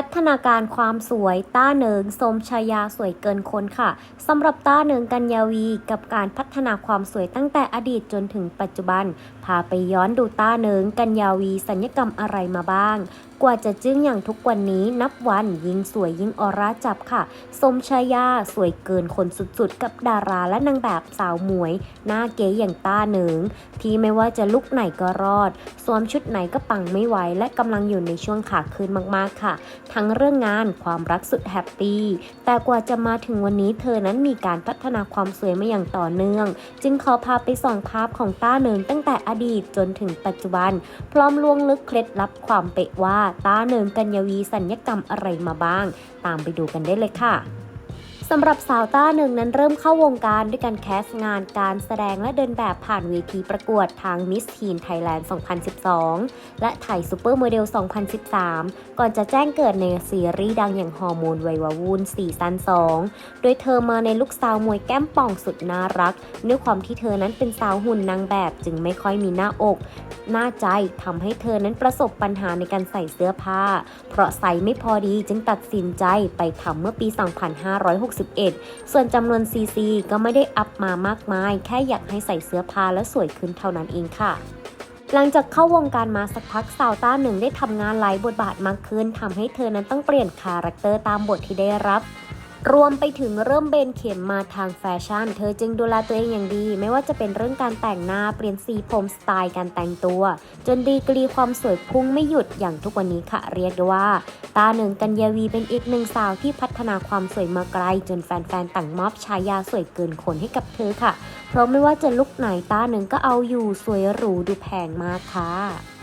พัฒนาการความสวยต้าเนิงสมชายาสวยเกินคนค่ะสำหรับต้าเนิงกัญญาวี กับการพัฒนาความสวยตั้งแต่อดีตจนถึงปัจจุบัน พาไปย้อนดูต้าเนิงกัญญาวีสัญญกรรมอะไรมาบ้างกว่าจะจึ้งอย่างทุกวันนี้นับวันยิ่งสวยยิ่งออร่าจับค่ะ สมชายาสวยเกินคนสุดๆ กับดาราและนางแบบสาวหมวย หน้าเก๋อย่างต้าเหนิง ที่ไม่ว่าจะลุกไหนก็รอด สวมชุดไหนก็ปังไม่ไหวและกำลังอยู่ในช่วงขาขึ้นมากๆค่ะทั้งเรื่องงานความรักสุดแฮปปี้แต่กว่าจะมาถึงวันนี้เธอนั้นมีการพัฒนาความสวยมาอย่างต่อเนื่อง จึงขอพาไปส่องภาพของต้าเนิงตั้งแต่อดีตจนถึงปัจจุบัน พร้อมลวงลึกเคล็ดลับความเป๊ะว่าต้าเนิงกัญญวีสัญญกรรมอะไรมาบ้าง ตามไปดูกันได้เลยค่ะ สำหรับสาวต้าหนึ่งนั้นเริ่มเข้าวงการด้วยการแคสงานการแสดงและเดินแบบผ่านเวทีประกวดทาง Miss Teen Thailand 2012 และถ่ายซูเปอร์โมเดล 2013 ก่อนจะแจ้งเกิดในซีรีส์ดังอย่างฮอร์โมนไววาวุ่นซีซั่น2 โดยเธอมาในลุคสาวมวยแก้มป่องสุดน่ารัก ด้วยความที่เธอนั้นเป็นสาวหุ่นนางแบบจึงไม่ค่อยมีหน้าอก หน้าใจทำให้เธอนั้นประสบปัญหาในการใส่เสื้อผ้า เพราะไซส์ไม่พอดีจึงตัดสินใจไปทำเมื่อปี 2560 41 ส่วนจำนวนซีซีก็ไม่ได้อัพมามากมาย แค่อยากให้ใส่เสื้อผ้าและสวยขึ้นเท่านั้นเองค่ะหลังจากเข้าวงการมาสักพักสาวต้าหนึ่งได้ทำงานหลายบทบาทมากขึ้นทำให้เธอนั้นต้องเปลี่ยนคาแรคเตอร์ตามบทที่ได้รับ รวมไปถึงเริ่มเบนเข็มมาทางแฟชั่น เธอจึงดูแลตัวเองอย่างดี ไม่ว่าจะเป็นเรื่องการแต่งหน้าเปลี่ยนสีผมสไตล์การแต่งตัว จนดีกรีความสวยพุ่งไม่หยุดอย่างทุกวันนี้ค่ะ เรียกได้ว่า ตาหนึ่งกัญญาวีเป็นอีกหนึ่งสาวที่พัฒนาความสวยมาไกล จนแฟนๆต่างมอบฉายาสวยเกินคนให้กับเธอค่ะ เพราะไม่ว่าจะลุกไหนตาหนึ่งก็เอาอยู่สวยหรูดูแพงมากค่ะ